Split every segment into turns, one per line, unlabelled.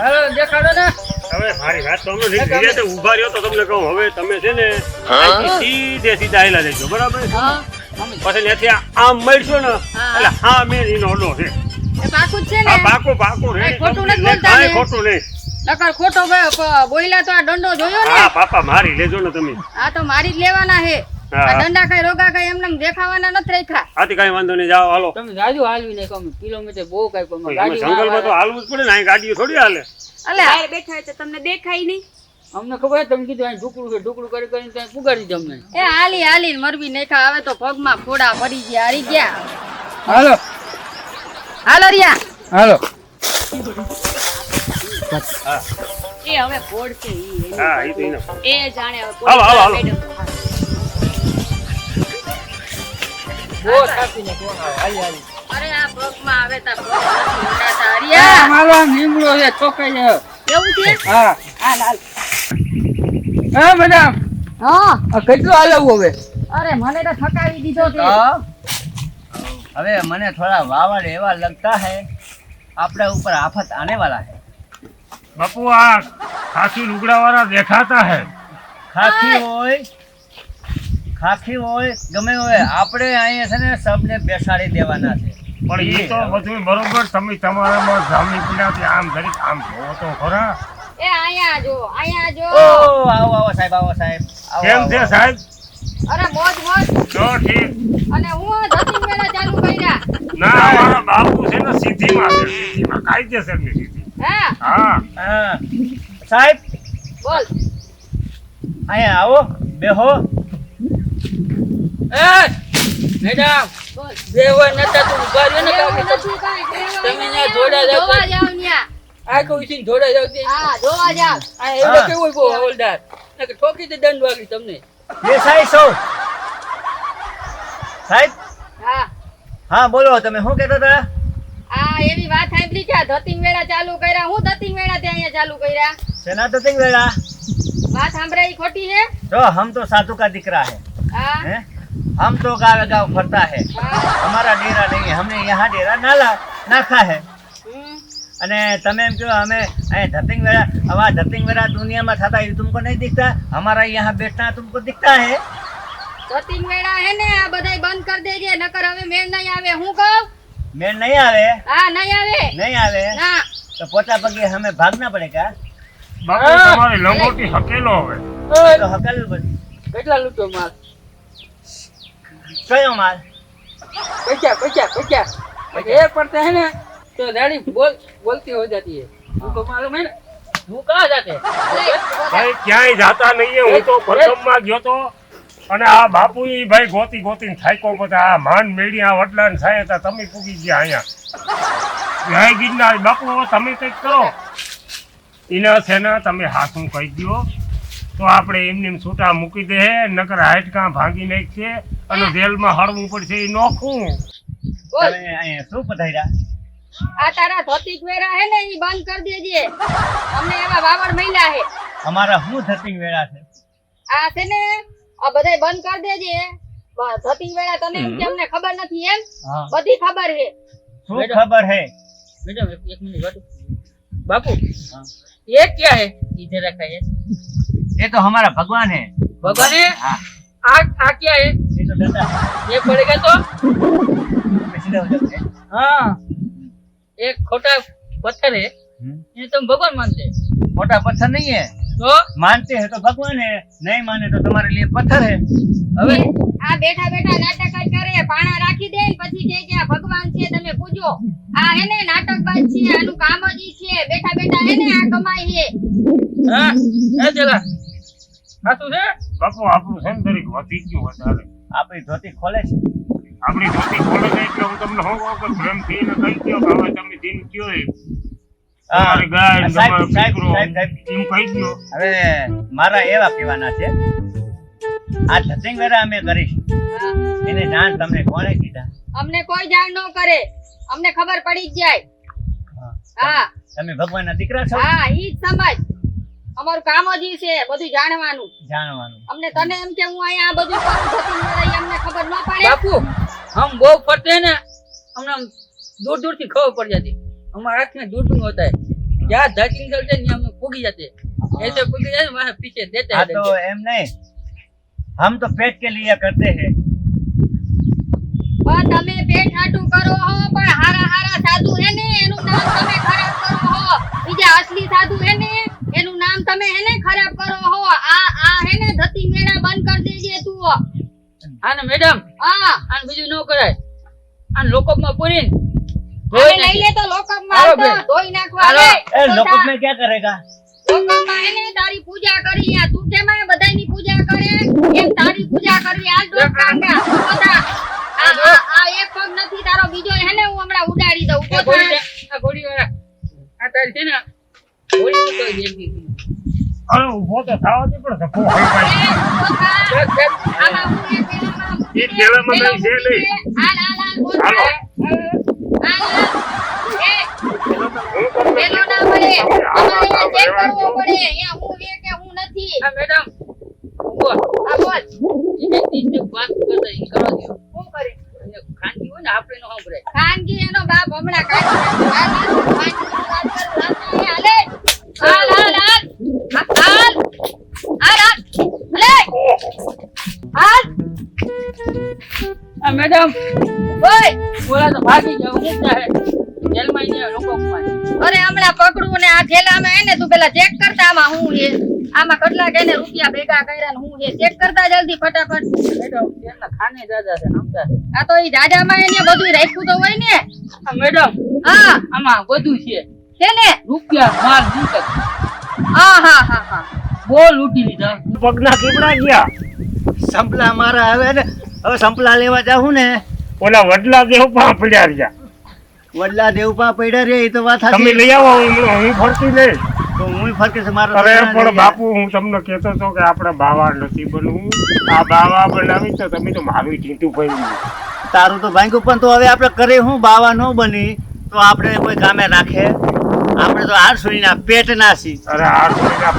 હાલો દેખાડો ને.
હવે મારી વાત તો હમણાં નહીં ધીરે તો ઊભા રહ્યો તો તમને કહું હવે તમે છે ને સીધે સીધા આયલા જજો બરાબર?
હા
પછી ત્યાંથી આમ મળશો ને
હા.
એટલે હા મેં એનો ઓલો છે.
પાકું છે ને.
પાકું પાકું રે
ખોટું નથી બોલતા
ખોટું નહીં.
નકર ખોટો બોયલા તો આ દંડો જોયો ને.
હા પાપા મારી લેજો ને તમે.
આ તો મારી જ લેવાના હે દંડા કઈ રોગા કઈ એમને દેખાવાના નથી રાખ્યા.
આથી કઈ વાંધો નહીં જાઓ હાલો.
તમે જાજુ હાલવી નાખો અમે કિલોમીટર બહુ કઈ પણ ગાડી
જંગલમાં તો હાલવું જ પડે ને અહીં ગાડીઓ થોડી હાલે.
અલે.
બહાર બેઠા છે તમને દેખાય નહીં.
અમને ખબર તમે કીધું અહીં ઢુકડું છે ઢુકડું કરી કરીને ત્યાં પુગાડી દો અમને.
એ હાલી હાલી મરવી નાખ્યા હવે તો પગમાં ફોડા પડી ગયા હારી ગયા.
હાલો.
હાલો રિયા.
હાલો.
એ હવે ફોડ છે
એ
જાણે હવે
હાલો, હાલો,
હા આ
હા. કેટલું હાલવું હવે?
અરે મને તો થકાવી દીધો તે
હવે મને થોડા વાવડ એવા લગતા હે આપણા ઉપર આફત આને વાલા હે.
બાપુ આ ખાસી લુગડા વાળા દેખાતા હે.
ખાસી હોય ખાખી હોય ગમે હોય આપણે અહીંયા છે ને સબને બેસાડી દેવાના છે.
પણ એ તો બધું બરોબર તમે તમારામાં જામી પીડાથી આમ કરી આમ જોવો તો ખરા.
એ અહીંયા જો અહીંયા જો.
ઓ આવો આવો સાહેબ આવો સાહેબ.
કેમ છે સાહેબ?
અરે મોજ મોજ.
જો ઠીક.
અને હું જતી વેળા ચાલુ કર્યા.
ના અમારા બાપુ છે ને સીધીમાં છે સીધીમાં કાયદેસરની સીધી
હા.
હા.
સાહેબ.
બોલ.
અહીંયા આવો બેહો.
મેડમ બે વાર નતા તું ઊભા રહ્યો ને
એવું
કાકી
નથી કાંઈ.
તમે
એવું
જોડા જાવ
જોવા
તો-
જાવ ન્યા.
આ કહું છું જોડા જાવ તે
હા જોવા જાવ.
આ એવડો કેવો બહુ હવલદાર નકર ઠોકી દે દંડ વાગી તમને.
બેસાઈ સૌ. સાહેબ
હા.
હા બોલો તમે શું કહેતા હતા?
આ એવી વાત સાંભળી કે આ ધતિંગ વેળા ચાલુ કર્યા. હું ધતિંગ વેળા ત્યાં અહીંયા ચાલુ કર્યા?
સેના ધતિંગ વેળા
વાત સાંભળાઈ ખોટી છે
तो हम तो साधु का दिकरा है
હા
हैं? हम तो गाँव गाँव फरता है
હા
हमारा डेरा नहीं है हमने यहाँ डेरा नाला नाखा है
હમ.
અને તમે એમ કહો અમે અહીં ધતિંગ વેરા હવે આ ધતિંગ વેરા દુનિયામાં થતા ये तुमको नहीं दिखता हमारा यहाँ बैठना तुमको दिखता है
ધતિંગ વેળા હે ને આ બધાય બંધ કરી દેજે નકર હવે મેળ નહીં આવે હું કહું
मेल नहीं आवे
હા નહીં આવે
नहीं आवे
ના
तो पोता पगे हमें भागना पड़ेगा
બાપુ તમારી લંગોટી એ તો રેડી બોલ હું તો મારું મેં ગયો તો અને આ બાપુ ભાઈ ગોતી ગોતી થાયકો બધા. આ માન મેળી આ ને થાય હતા તમે પૂગી ગયા અહીંયા. જય ગિરનાર. બાપુ તમે કંઈક કરો. એના સેના તમે હાથું કહી દો તો આપણે એમને છૂટા મૂકી દે નકર હાટકા ભાંગી નાખશે અને જેલમાં હળવું પડશે એ નોખું.
અહીંયા શું પધાર્યા?
આ તારા ધોતિક વેરા હે ને એ બંધ કરી દેજે. અમને એવા વાવડ મહિલા હે.
અમારા શું ધતિક વેરા છે?
આ છે ને આ બધાય બંધ કરી દેજે. ધતિક વેરા તને એમ કે અમને ખબર નથી એમ? બધી ખબર હે.
શું ખબર
હે? મેડમ એક મિનિટ बापू
हाँ।
ये क्या है इधर रखा है
ये तो हमारा भगवान है
भगवान है
हाँ
आ आ क्या है
ये तो डंडा है
ये पड़ेगा तो
मैं सीधा हो जाते हैं
हाँ एक खोटा पत्थर है
हम्म।
ये तुम भगवान मानते हैं
मोटा पत्थर नहीं है
तो
मानते हैं तो भगवान है नहीं माने तो तुम्हारे लिए पत्थर है
હવે
આ બેઠા બેઠા નાટક જ કરે પાણા રાખી દે ને પછી કહે કે આ ભગવાન છે તમે પૂજો આ હે ને નાટકબાજ છે આનું કામ જ ઈ છે હા
એ ચલા સાચું છે?
બાપુ આપણું છે ને દરેક વધી ગયું વધારે
આપણી ધોતી ખોલે છે.
આપણી ધોતી ખોલે છે એટલે હું તમને શું કહું કે પ્રેમથી એને કહી દો કે હવે તમે દિન કયો એ. તમારી ગાય તમારો દીકરો
સાહેબ, સાહેબ.
એમ કહી દો
હવે મારા એવા કહેવાના છે. આ ધતિંગ વેરા અમે કરીશ. એને જાણ તમને કોણે કીધા?
અમને કોઈ જાણ ન કરે. અમને ખબર પડી જ જાય. હા.
તમે ભગવાનના દીકરા છો?
હા ઈ જ સમજ. અમારું કામ જ ઈ છે બધું જાણવાનું
જાણવાનું
અમને તને એમ કે હું અહીંયા આ બધું કરું ધતિંગ વેળા ઈ અમને ખબર ન પડે
बापू हम वो पढ़ते हैं ना हमने दूर दूर की खबर पड़ जाती हमारा आँख में दूर दूर होता है जहाँ धरती चलते नहीं हम पूगी जाते ऐसे पूगी जाते वहाँ पीछे देते
हाँ
हैं
तो
डंडे।
एम नहीं हम तो पेट के लिए करते हैं
પણ તમે પેટ હાટું કરો હો પણ હારા હારા સાધુ હે ને એનું નામ તમે ખરાબ કરો હો બીજા અસલી સાધુ હે ને એનું નામ તમે હેને ખરાબ કરો હો. આ આ હેને ધતી મેળા બંધ કરી દેજે તું.
આને મેડમ?
હા.
આને બીજું ન કરાય. આને લોકઅપમાં
પૂરી
ધોઈ
લઈ લે તો લોકઅપમાં.
તો
ધોઈ નાખવા લે એ
લોકઅપમાં ક્યાં કરેગા
લોકઅપમાં હેને તારી પૂજા કરી આ તું કેમ આ બધાની પૂજા કરે? એમ તારી પૂજા કરી આ ડોક કાકા. બધા આ આ એક પગ નથી તારો બીજો હેને હું હમણાં ઉડાડી દઉં.
આ ઘોડી વાળા આ તારી છે ને
અરે તો થાવ દે પણ ધક્કો
એ
છે.
હાલ, પેલો ના. અમારે ચેક કરવો પડે. અહીંયા હું કે હું નથી.
આ મેડમ.
આ બોલ.
ઈ વાત કરતા ઈ.
શું કરે?
ખાનગી હોય ને આપણે ન.
ખાનગી એનો બાપ હમણાં કાઢી
આ
ઓય.
બોલા તો ભાગી જાવ હું ચાહે જેલમાં ને લોકો
અરે હમણાં પકડું ને આ થેલામાં હે ને તું પેલા ચેક કરતા આમાં હું એ આમાં કેટલા કઈને રૂપિયા ભેગા કર્યા ને હું એ ચેક કરતા જલ્દી ફટાફટ.
મેડમ એમના ખાને દાદા છે સમજા છે
આ તો ઈ જાજામાં એને બધું રાખ્યું તો હોય ને.
મેડમ
હા.
આમાં બધું છે.
છે ને?
રૂપિયા માલ મિલકત
હા હા હા હા.
બોલ ઉઠી લીધા.
પગના કીપડા ગયા.
સંપલા મારા આવે ને હવે સંપલા લેવા જાઉં ને?
ઓલા વડલા દેવ પા પડ્યા રહ્યા.
વડલા દેવપા પડ્યા રે એ તો વાત
તમે
સાચી
લઈ આવો હું હું ફરતી નહીં.
તો હું ફરકે છે મારા
અરે પણ બાપુ હું તમને કહેતો તો કે આપણે બાવા નથી બનવું. આ બાવા બનાવી તો તમે તો મારું ટીંટું પડી
તારું તો ભાંગ્યું પણ તો હવે આપણે કરે હું બાવા ન બની તો આપણે કોઈ કામે રાખે. આપણે તો હાર સુઈના પેટ નાસી.
અરે આ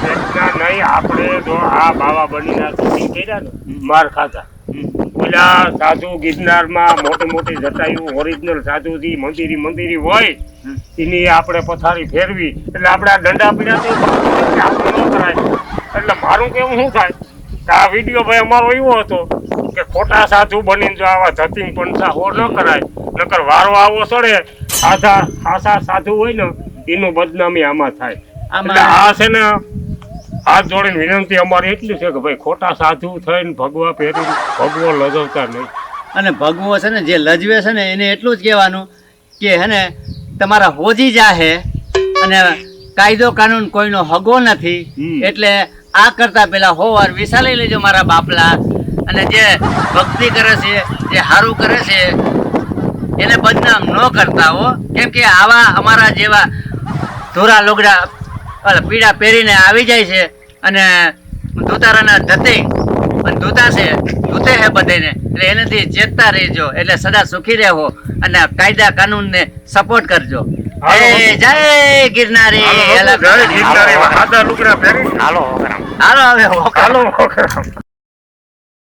પેટ ના નહીં આપણે જો આ બાવા બનીને શૂટિંગ કર્યા ને માર ખાતા પેલા સાધુ ગિરનારમાં મોટી મોટી જટાયું ઓરિજિનલ સાધુજી મંદિરી મંદિરી હોય એની આપણે પથારી ફેરવી. એટલે આપણે આ દંડા પીડા આપણે ન કરાય. એટલે મારું કેવું શું થાય? કે આ વીડિયો ભાઈ અમારો એવો હતો કે ખોટા સાધુ બનીને જો આવા ધતિંગ પંચા હો ન કરાય. નકર વારો આવો સડે આધા આશા સાધુ હોય ને એનું બદનામી આમાં થાય.
આમાં-
એટલે આ છે ને હાથ જોડીને વિનંતી અમારી એટલી છે કે ભાઈ ખોટા સાધુ થઈને ભગવા પહેરી ભગવો લજવતા નહીં.
અને ભગવો છે ને જે લજવે છે ને એને એટલું જ કહેવાનું કે હે ને તમારા હોજી જાહે અને કાયદો કાનૂન કોઈનો હગો નથી એટલે આ કરતા પેલા હોવાર વિસાલી લેજો મારા બાપલા. અને જે ભક્તિ કરે છે જે સારું કરે છે એને બદનામ ન કરતા હો. કેમ કે આવા અમારા જેવા ધોરા લોગડા પીળા પહેરીને આવી જાય છે અને ધોતારાના ધતે અને ધોતા છે ધોતે છે બધાને એટલે એનાથી ચેતતા રહેજો એટલે સદા સુખી રહેવો અને કાયદા કાનૂનને સપોર્ટ કરજો. જય ગિરનારી.
હાલો
હવે
હાલો